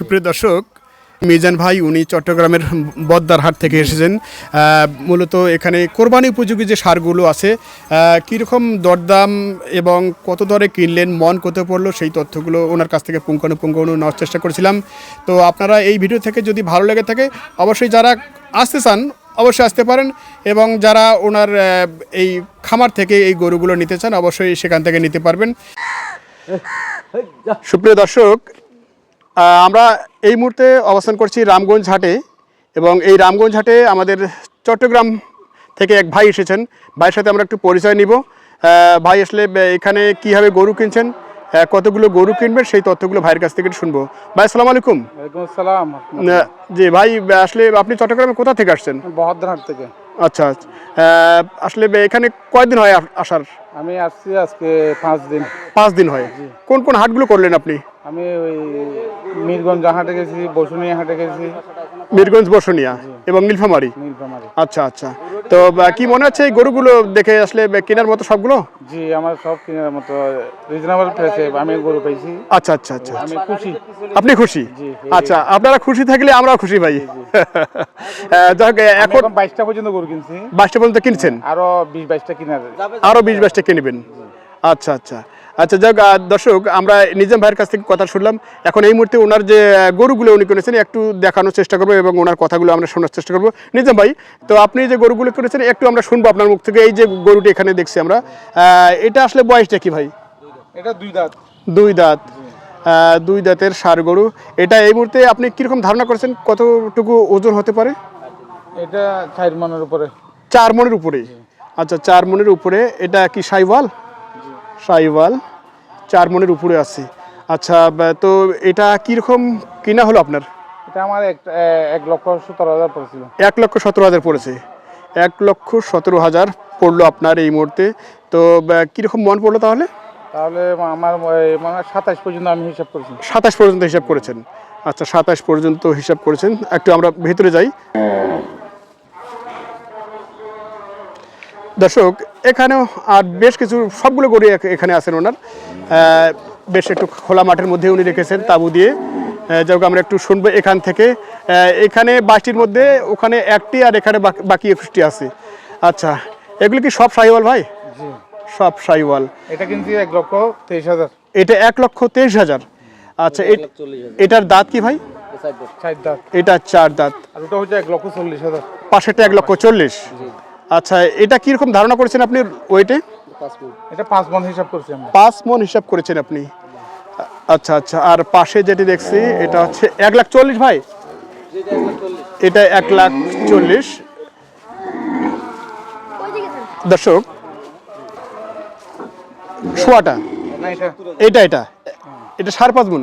সুপ্রিয় দর্শক, মিজান ভাই, উনি চট্টগ্রামের বদ্দার হাট থেকে এসেছেন। মূলত এখানে কোরবানি উপযোগী যে সারগুলো আছে কীরকম দরদাম এবং কত দরে কিনলেন, মন কত পড়ল, সেই তথ্যগুলো ওনার কাছ থেকে পুঙ্খানুপুঙ্খানু নেওয়ার চেষ্টা করেছিলাম। তো আপনারা এই ভিডিও থেকে যদি ভালো লেগে থাকে, অবশ্যই যারা আসতে চান, অবশ্যই আসতে পারেন এবং যারা ওনার এই খামার থেকে এই গরুগুলো নিতে চান, অবশ্যই সেখান থেকে নিতে পারবেন। সুপ্রিয় দর্শক আমরা এই মুহূর্তে অবস্থান করছি রামগঞ্জ হাটে এবং এই রামগঞ্জ হাটে আমাদের চট্টগ্রাম থেকে এক ভাই এসেছেন। ভাইয়ের সাথে আমরা একটু পরিচয় নিব। ভাই আসলে এখানে কীভাবে গরু কিনছেন কতগুলো গরু কিনবেন সেই তথ্যগুলো ভাইয়ের কাছ থেকে শুনব। ভাই আসসালামু আলাইকুম। আসসালাম। জি ভাই আসলে আপনি চট্টগ্রামে কোথা থেকে আসছেন? বহদ্রহাট থেকে। আচ্ছা আহ, আসলে এখানে কয়দিন হয় আসার? আমি আসছি আজকে পাঁচ দিন। পাঁচ দিন হয়। কোন কোন হাটগুলো করলেন আপনি? আমি ওই মিরগঞ্জ হাটে গেছি বসুনিয়া হাটে গেছি। মিরগঞ্জ বসুনিয়া এবং নীলফামারি? নীলফামারি। আচ্ছা আচ্ছা। তো কি মনে হচ্ছে এই গরুগুলো দেখে আসলে কেনার মতো সবগুলো? জি আমার সব কেনার মতো রিজনেবল প্রাইসে আমি গরু পাইছি। আচ্ছা আচ্ছা আচ্ছা। আমি খুশি। আপনি খুশি? আচ্ছা আপনারা খুশি থাকলে আমরাও খুশি ভাই। যাক এখন এখন বাইশটা পর্যন্ত গরু কিনছি। বাইশটা পর্যন্ত কিনছেন? আরও বিশ বাইশটা কিনার। আরও বিশ বাইশটা কিনবেন। আচ্ছা আচ্ছা। আচ্ছা যাক দর্শক আমরা নিজাম ভাইয়ের কাছ থেকে কথা শুনলাম। এখন এই মুহূর্তে ওনার যে গরুগুলো উনি কিনেছেন একটু দেখানোর চেষ্টা করব এবং ওনার কথাগুলো আমরা শোনার চেষ্টা করব। নিজাম ভাই তো আপনি যে গরুগুলো কিনেছেন একটু আমরা শুনব আপনার মুখ থেকে। এই যে গরুটি এখানে দেখছি আমরা এটা আসলে বয়সটা কি ভাই? এটা দুই দাঁত। দুই দাঁত। দুই দাঁতের সার গরু। এটা এই মুহূর্তে আপনি কীরকম ধারণা করেছেন? কতটুকু ওজন হতে পারে? এটা চার মনের উপরে। চার মনের উপরে। আচ্ছা চার মনের উপরে। এটা কি সাইওয়াল? সাইওয়াল চার মনের উপরে আছে। আচ্ছা তো এটা কীরকম কিনা হলো আপনার? এটা আমার এক লক্ষ সতেরো হাজার পড়েছিল। এক লক্ষ সতেরো হাজার পড়েছে। এক লক্ষ সতেরো হাজার পড়ল আপনার এই মুহূর্তে। তো কীরকম মন পড়ল তাহলে? তাহলে আমার মানে সাতাশ পর্যন্ত আমি হিসাব করেছি। সাতাশ পর্যন্ত হিসাব করেছেন। আচ্ছা সাতাশ পর্যন্ত হিসাব করেছেন। একটু আমরা ভেতরে যাই। দর্শক এখানেও আর বেশ কিছু সবগুলো গরু এখানে আছেন ওনার। বেশ একটু খোলা মাঠের মধ্যে উনি রেখেছেন তাবু দিয়ে। যাই হোক আমরা একটু শুনব এখান থেকে। এখানে বাইশটির মধ্যে ওখানে একটি আর এখানে বাকি- বাকি একুশটি আছে। আচ্ছা এগুলো কি সব সাইওয়াল ভাই? সব সাইওয়াল এটা কিনছি এক লক্ষ তেইশ হাজার। এটা এক লক্ষ তেইশ হাজার। আচ্ছা এটার দাঁত কি ভাই? এটা চার দাঁত। আর ওটা হচ্ছে এক লক্ষ চল্লিশ হাজার। পাশেরটা এক লক্ষ চল্লিশ। আচ্ছা এটা কীরকম ধারণা করেছেন আপনি ওয়েটে? এটা পাঁচ মন হিসাব করছি আমরা। পাঁচ মন হিসাব করেছেন আপনি। আচ্ছা আচ্ছা আর পাশে যেটি দেখছি এটা হচ্ছে এক লাখ চল্লিশ ভাই? এটা এক লাখ চল্লিশ। দর্শক শোয়াটা? এটা। এটা এটা? সাড়ে পাঁচ মন?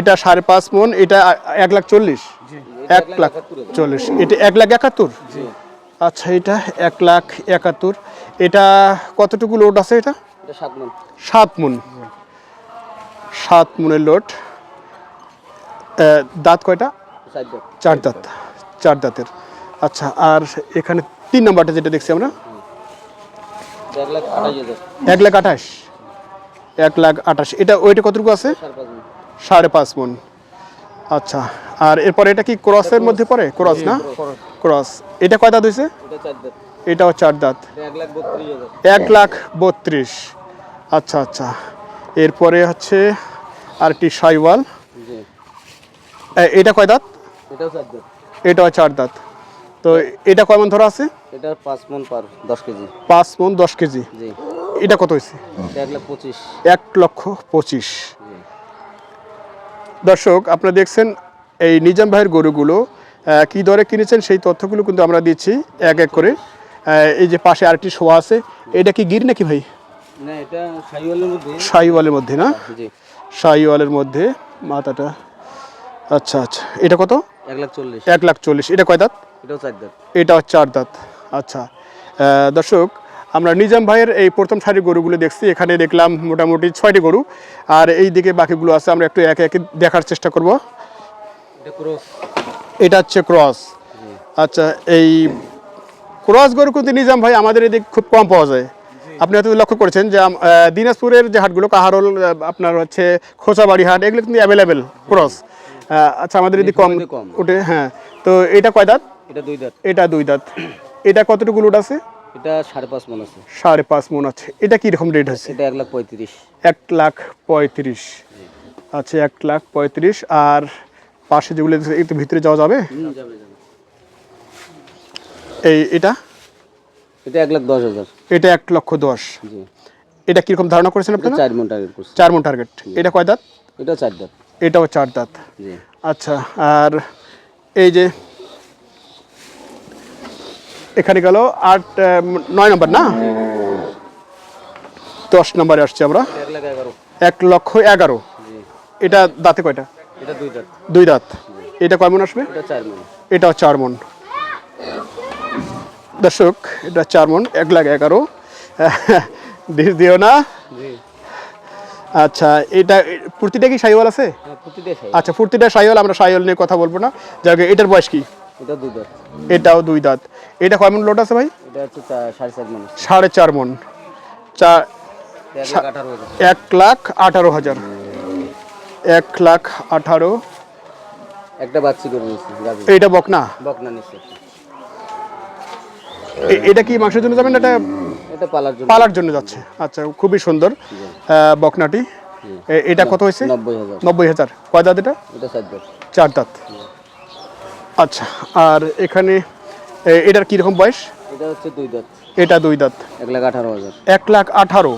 এটা সাড়ে পাঁচ মন এটা এক লাখ চল্লিশ? এক লাখ চল্লিশ। এটা এক লাখ একাত্তর? আচ্ছা এটা এক লাখ একাত্তর। এটা কতটুকু লোড আছে এটা? সাত মন সাত মনের লোড দাঁত কয়টা? চার দাঁত। চার দাঁতের। আচ্ছা আর এখানে তিন নাম্বারটা যেটা দেখছি আমরা। এক লাখ আঠাশ এক লাখ আঠাশ। এটা ওইটা কতটুকু আছে? সাড়ে পাঁচ মন আচ্ছা আর এরপরে এটা কি ক্রসের মধ্যে পড়ে? ক্রস না? ক্রস। এটা কয় দাঁত হয়েছে এটাও চার দাঁত। এক লাখ বত্রিশ আচ্ছা আচ্ছা। এরপরে হচ্ছে আরেকটি সাইওয়াল। এটা কয় দাঁত? এটাও চার দাঁত। তো এটা কয় মন ধরা আছে? এটা পাঁচ মন পার দশ কেজি। পাঁচ মন দশ কেজি। এটা কত হয়েছে এক লাখ পঁচিশ। এক লক্ষ পঁচিশ। দর্শক আপনারা দেখছেন এই নিজাম ভাইয়ের গরুগুলো কি দরে কিনেছেন সেই তথ্যগুলো কিন্তু আমরা দিচ্ছি এক এক করে। এই যে পাশে আরেকটি শোয়া আছে এটা কি গির নাকি ভাই? শাহিওয়ালের মধ্যে। না? শাহিওয়ালের মধ্যে মাথাটা। আচ্ছা আচ্ছা। এটা কত? এক লাখ চল্লিশ। এটা কয় দাঁত? এটা হচ্ছে চার দাঁত। আচ্ছা। দর্শক আমরা নিজাম ভাইয়ের এই প্রথম সারির গরুগুলো দেখছি। এখানে দেখলাম মোটামুটি ছয়টি গরু। আর এই দিকে বাকিগুলো আছে আমরা একটু একে একে দেখার চেষ্টা করব। এটা হচ্ছে ক্রস। আচ্ছা এই ক্রস গরু কিন্তু নিজাম ভাই আমাদের এদিকে খুব কম পাওয়া যায়। আপনি হয়তো লক্ষ্য করেছেন যে দিনাজপুরের যে হাটগুলো কাহারোল আপনার হচ্ছে খোঁচাবাড়ি হাট এগুলো কিন্তু অ্যাভেলেবেল ক্রস। আচ্ছা আমাদের যদি কম। ওঠে হ্যাঁ। তো এটা কয় দাঁত? এটা দুই দাঁত। এটা দুই দাঁত। এটা কতটুকু লোড আছে? এটা সাড়ে পাঁচ মন আছে। সাড়ে পাঁচ মন আছে। এটা কীরকম রেট হচ্ছে এটা এক লাখ পঁয়ত্রিশ। এক লাখ পঁয়ত্রিশ। আচ্ছা এক লাখ পঁয়ত্রিশ। আর পাশে যেগুলো একটু ভিতরে যাওয়া যাবে? এই এটা? এটা এক লাখ দশ হাজার। এটা এক লক্ষ দশ। এটা কীরকম ধারণা করেছেন এটা আপনারা? চার মন টার্গেট চার মন টার্গেট এটা কয় দাঁত? এটা চার দাঁত। এটাও চার দাঁত। আচ্ছা আর এই যে এখানে গেল আট নয় নম্বর না? দশ নম্বরে আসছি আমরা। এক লক্ষ এগারো। এটা দাঁতে কয়টা? এটা দুই দাঁত। দুই দাঁত। এটা কয় মন আসবে? এটা চার মন। এটাও চার মন। দর্শক এটা চার মন এক লাখ এগারো। ডিস দিও না। আচ্ছা এটা প্রতিটা কি সাইওয়াল আছে? হ্যাঁ আচ্ছা প্রতিটা সাইওয়াল আমরা সাইওয়াল নিয়ে কথা বলব না। যাক এটার বয়স কি? এটা দুই দাঁত। এটাও দুই দাঁত। এটা কয় মন লোড আছে ভাই? এটা হচ্ছে মন। সাড়ে চার মন। চার এক লাখ আঠারো হাজার। এক লাখ আঠারো। একটা বাচ্চি করে নিয়েছি গাভি। এইটা বক না বকনা নিচ্ছে এটা কি মাংসের জন্য যাবেন এটা এটা পালার জন্য। পালার জন্য যাচ্ছে? আচ্ছা খুবই সুন্দর বকনাটি। এটা কত হয়েছে? নব্বই হাজার। কয় দাঁত এটা? এটা চার দাঁত। আচ্ছা আর এখানে এটার কীরকম বয়স? এটা হচ্ছে দুই দাঁত। এটা দুই দাঁত। এক লাখ আঠারো হাজার। এক লাখ আঠারো।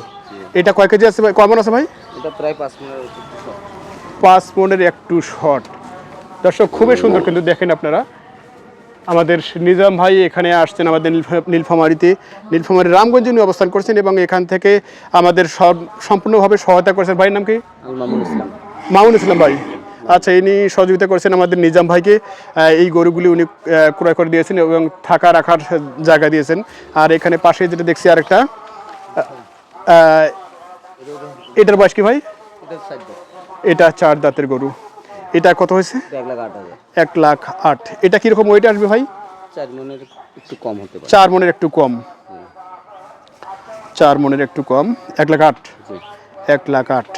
এটা কয় কেজি আছে ভাই? কমন আছে ভাই? এটা প্রায় পাঁচ মিনিটের পাঁচ মনের একটু শর্ট দর্শক খুবই সুন্দর কিন্তু দেখেন আপনারা। আমাদের নিজাম ভাই এখানে আসছেন আমাদের নীলফা- নীলফামারীতে। নীলফামারী রামগঞ্জে উনি অবস্থান করছেন এবং এখান থেকে আমাদের সব সম্পূর্ণভাবে সহায়তা করেছেন। ভাইয়ের নাম কি? মামুন ইসলাম। ভাই। আচ্ছা ইনি সহযোগিতা করেছেন আমাদের নিজাম ভাইকে। এই গরুগুলি উনি ক্রয় করে দিয়েছেন এবং থাকা রাখার জায়গা দিয়েছেন। আর এখানে পাশে যেটা দেখছি আরেকটা এটার বয়স কি ভাই? এটা চার দাঁতের গরু। এটা কত হয়েছে? এক লাখ আট এটা কীরকম ওয়েট আসবে ভাই? চার মনের একটু কম হতে পারে। চার মনের একটু কম। চার মনের একটু কম। এক লাখ আট? এক লাখ আট।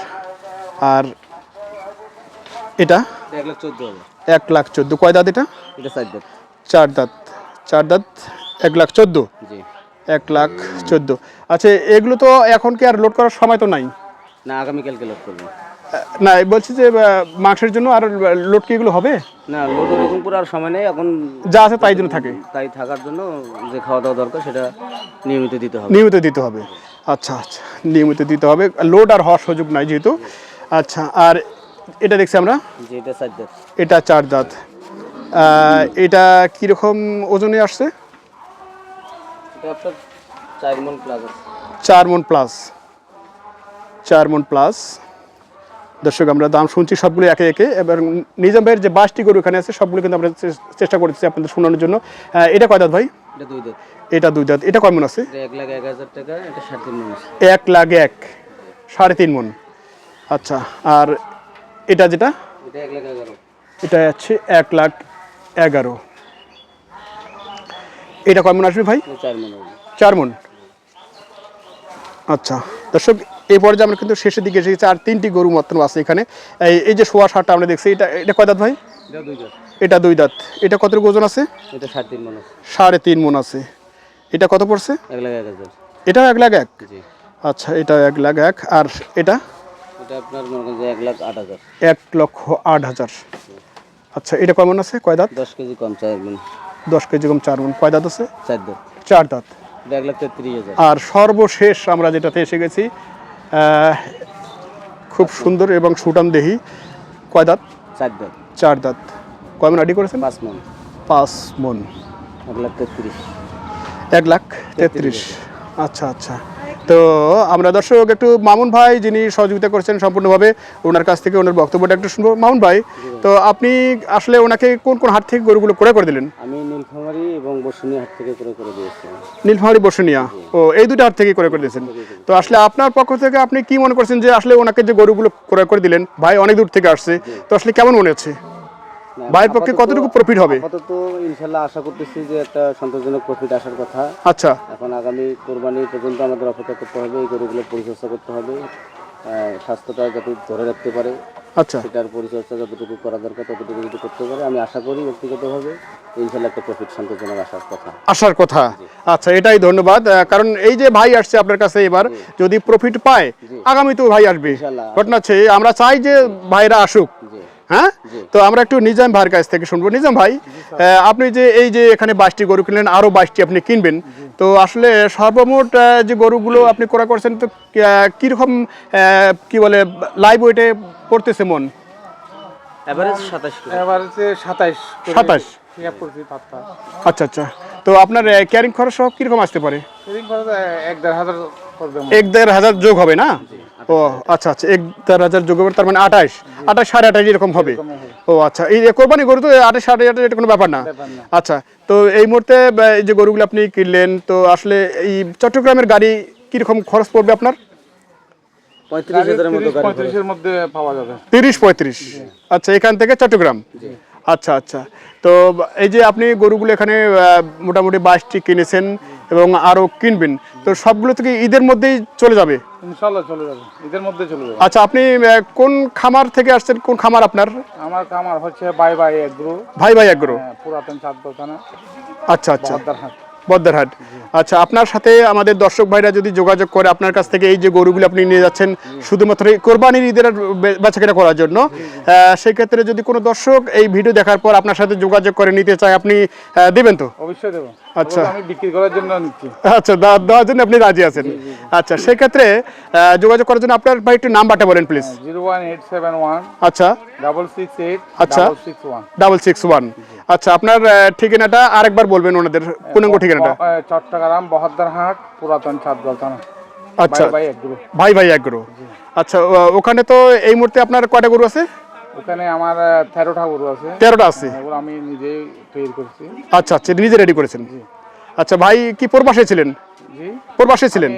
আর এটা? এক লাখ চোদ্দ এক লাখ চোদ্দ। কয় দাঁত এটা? এটা চার দাঁত। চার দাঁত। চার দাঁত এক লাখ চোদ্দ? এক লাখ চোদ্দ। আচ্ছা এগুলো তো এখন কি আর লোড করার সময় তো নাই? না আগামীকালকে লোড করব। না বলছি যে মাংসের জন্য আর লোড কি এগুলো হবে? না লোড ওরকম পুরো আর সময় নেই এখন যা আছে তাই জন্য থাকে। তাই থাকার জন্য যে খাওয়া দাওয়া দরকার সেটা নিয়মিত দিতে হবে। নিয়মিত দিতে হবে। আচ্ছা আচ্ছা নিয়মিত দিতে হবে। লোড আর হওয়ার সুযোগ নাই যেহেতু। আচ্ছা আর এটা দেখছি আমরা। এটা চার দাঁত। এটা চার দাঁত। এটা কীরকম ওজনে আসছে? চার মন প্লাস চার মন প্লাস চার মন প্লাস দর্শক আমরা দাম শুনছি সবগুলো একে একে এবং নিজাম ভাইয়ের যে বাসটি গরু এখানে আছে সবগুলো কিন্তু আমরা চেষ্টা করতেছি আপনাদের শোনানোর জন্য। এটা কয় দাঁত ভাই? এটা দুই দাঁত। এটা কয় মন আছে? এক লাখ এক সাড়ে তিন মন আছে। আচ্ছা আর এটা যেটা? এটা হচ্ছে এক লাখ এগারো। এটা কয় মন আসবে ভাই? চার মন। আচ্ছা দর্শক এই পর্যায়ে আমরা কিন্তু শেষের দিকে এসেছি আর তিনটি গরু মাত্র আছে এখানে। এই যে সোয়া সারটা আমরা দেখছি এটা এটা কয় দাঁত ভাই? এটা দুই দাঁত। এটা এটা কতটুকু ওজন আছে? এটা সাড়ে তিন মন আছে। সাড়ে তিন মন আছে। এটা কত পড়ছে? এক লাখ এক হাজার। এটাও এক লাখ এক? আচ্ছা এটা এক লাখ এক। আর এটা? এটা এক লক্ষ আট হাজার। আচ্ছা এটা কেমন আছে? কয় দাঁত? দশ কেজি কম চার মন। দশ কেজি কম চার মন। কয় দাঁত আছে? চার দাঁত। চার দাঁত। এটা আর সর্বশেষ আমরা যেটাতে এসে গেছি খুব সুন্দর এবং সুটাম দেহি কয় দাঁত? চার দাঁত। চার দাঁত। কয় মন আডি করেছেন? পাঁচ মন। পাঁচ মন। এক লাখ তেত্রিশ। এক লাখ তেত্রিশ। আচ্ছা আচ্ছা। তো আমরা দর্শক একটু মামুন ভাই যিনি সহযোগিতা করছেন সম্পূর্ণভাবে ওনার কাছ থেকে ওনার বক্তব্যটা একটু শুনব। মামুন ভাই তো আপনি আসলে ওনাকে কোন কোন হাট থেকে গরুগুলো করে করে দিলেন? আমি নীলফামারি এবং বসুনি হাট থেকে করে করে দিয়েছি। নীলফামারি বসুনিয়া। ও এই দুটো হাট থেকে করে করে দিয়েছেন। তো আসলে আপনার পক্ষ থেকে আপনি কি মনে করছেন যে আসলে ওনাকে যে গরুগুলো ক্রয় করে দিলেন ভাই অনেক দূর থেকে আসছে তো আসলে কেমন মনে হচ্ছে? ভাইয়ের পক্ষে কতটুকু প্রফিট হবে? আপাতত আশা করতেছি যে একটা সন্তোষজনক প্রফিট আসার কথা। আচ্ছা। এখন আগামী কোরবানি পর্যন্ত আমাদের অপেক্ষা করতে হবে এই গরুগুলো পরিচর্যা করতে হবে স্বাস্থ্যটা যাতে ধরে রাখতে পারে আচ্ছা। সেটার পরিচর্যা যতটুকু করা দরকার ততটুকু যদি করতে পারে আমি আশা করি ব্যক্তিগতভাবে ইনশাল্লাহ একটা প্রফিট সন্তোষজনক আসার কথা। আসার কথা। আচ্ছা এটাই ধন্যবাদ। কারণ এই যে ভাই আসছে আপনার কাছে এবার যদি প্রফিট পায় আগামীতেও ভাই আসবে। ঘটনা হচ্ছে আমরা চাই যে ভাইরা আসুক। হ্যাঁ? তো আমরা একটু নিজাম ভাইয়ের কাছ থেকে শুনব। নিজাম ভাই আপনি যে এই যে এখানে বাইশটি গরু কিনলেন আরও বাইশটি আপনি কিনবেন। তো আসলে সর্বমোট যে গরুগুলো আপনি ক্রয় করছেন তো কীরকম কি বলে লাইভ ওয়েটে পড়তেছে মন? অ্যাভারেজ সাতাশ এবার সাতাশ আচ্ছা আচ্ছা। তো আপনার ক্যারিং খরচ সহ কীরকম আসতে পারে? সেদিন খরচ এক দেড় হাজার এক দেড় হাজার যোগ হবে না? ও আচ্ছা আচ্ছা এক দেড় হাজার যোগ তার মানে আঠাশ। আঠাশ সাড়ে আঠাশ এরকম হবে। ও আচ্ছা এই কোরবানি গরু তো আঠাশ সাড়ে আঠাশ এটা কোনো ব্যাপার না। আচ্ছা তো এই মুহূর্তে এই যে গরুগুলো আপনি কিনলেন তো আসলে এই চট্টগ্রামের গাড়ি কীরকম খরচ পড়বে আপনার? তিরিশ পঁয়ত্রিশ। আচ্ছা এখান থেকে চট্টগ্রাম? আচ্ছা আচ্ছা। তো এই যে আপনি গরুগুলো এখানে মোটামুটি বাইশটি কিনেছেন। এবং আরও কিনবেন। তো সবগুলো থেকে ঈদের মধ্যেই চলে যাবে? ইনশাল্লাহ চলে যাবে। ঈদের মধ্যে চলে যাবে। আচ্ছা আপনি কোন খামার থেকে আসছেন? কোন খামার আপনার? আমার কামার হচ্ছে বাই বাই এগ্রো। ভাই ভাই এগ্রো? পুরাতন চাঁদ দোকানে। আচ্ছা আচ্ছা। বদ্দারহাট আচ্ছা আপনার সাথে আমাদের দর্শক ভাইরা যদি যোগাযোগ করে আপনার কাছ থেকে এই যে গরুগুলো আপনি নিয়ে যাচ্ছেন শুধুমাত্র এই কোরবানির ঈদের বেচাকেনা করার জন্য আহ, সেই ক্ষেত্রে যদি কোনো দর্শক এই ভিডিও দেখার পর আপনার সাথে যোগাযোগ করে নিতে চায় আপনি দেবেন তো? অবশ্যই দেবো। আচ্ছা। আমি বিক্রি করার জন্য নিচ্ছি আচ্ছা দেওয়া- দেওয়ার জন্য আপনি রাজি আছেন। আচ্ছা সেক্ষেত্রে যোগাযোগ করার জন্য আপনার ভাই একটু নাম্বারটা বলেন please zero one eight seven one আচ্ছা। ডাবল সিক্স এইট আচ্ছা। Double six one. আচ্ছা আপনার ঠিকানাটা আরেকবার বলবেন ওনাদের পূর্ণাঙ্গ ঠিকানাটা। চট্টগ্রাম বহদ্দারহাট পুরাতন দোকানে আচ্ছা। ভাই ভাই এগ্রো আচ্ছা ওখানে তো এই মুহূর্তে আপনার কয়টা গরু আছে? ওখানে আমার তেরোটা গরু আছে। তেরোটা আছে? এগুলো আমি নিজেই তৈরি করছি। আচ্ছা আচ্ছা নিজে রেডি করেছেন? আচ্ছা ভাই কি প্রবাসে ছিলেন? জি। প্রবাসে ছিলেন?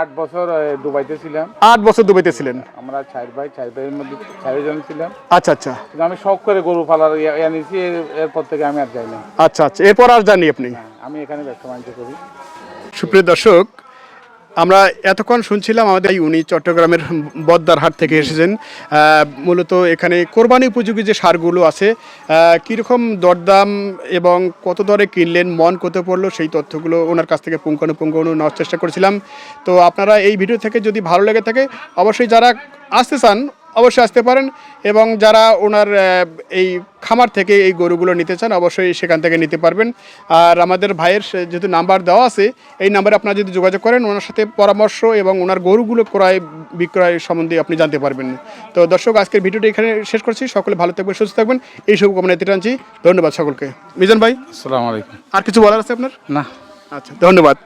আট বছর দুবাইতে ছিলাম। আট বছর দুবাইতে ছিলেন? আমরা চার ভাই চার ভাইয়ের মধ্যে চারজন ছিলাম। আচ্ছা আচ্ছা। কিন্তু আমি শখ করে গরু পালার ইয়ে নিয়েছি এরপর থেকে আমি আর যাই না আচ্ছা আচ্ছা এরপর আর জানি আপনি? আমি এখানে ব্যবসা বাণিজ্য করি। সুপ্রিয় দর্শক আমরা এতক্ষণ শুনছিলাম আমাদের উনি চট্টগ্রামের বদ্দার হাট থেকে এসেছেন। মূলত এখানে কোরবানি উপযোগী যে সারগুলো আছে কীরকম দরদাম এবং কত দরে কিনলেন, মন কত পড়ল, সেই তথ্যগুলো ওনার কাছ থেকে পুঙ্খানুপুঙ্খ নেওয়ার চেষ্টা করেছিলাম। তো আপনারা এই ভিডিও থেকে যদি ভালো লেগে থাকে, অবশ্যই যারা আসতে চান অবশ্যই আসতে পারেন এবং যারা ওনার এই খামার থেকে এই গরুগুলো নিতে চান অবশ্যই সেখান থেকে নিতে পারবেন। আর আমাদের ভাইয়ের যেহেতু নাম্বার দেওয়া আছে এই নাম্বারে আপনারা যদি যোগাযোগ করেন ওনার সাথে পরামর্শ এবং ওনার গরুগুলো ক্রয় বিক্রয় সম্বন্ধে আপনি জানতে পারবেন। তো দর্শক আজকের ভিডিওটি এখানে শেষ করছি। সকলে ভালো থাকবেন সুস্থ থাকবেন। এই সব কামনা এতে টানছি ধন্যবাদ সকলকে। মিজান ভাই আসসালামু আলাইকুম। আর কিছু বলার আছে আপনার? না। আচ্ছা ধন্যবাদ।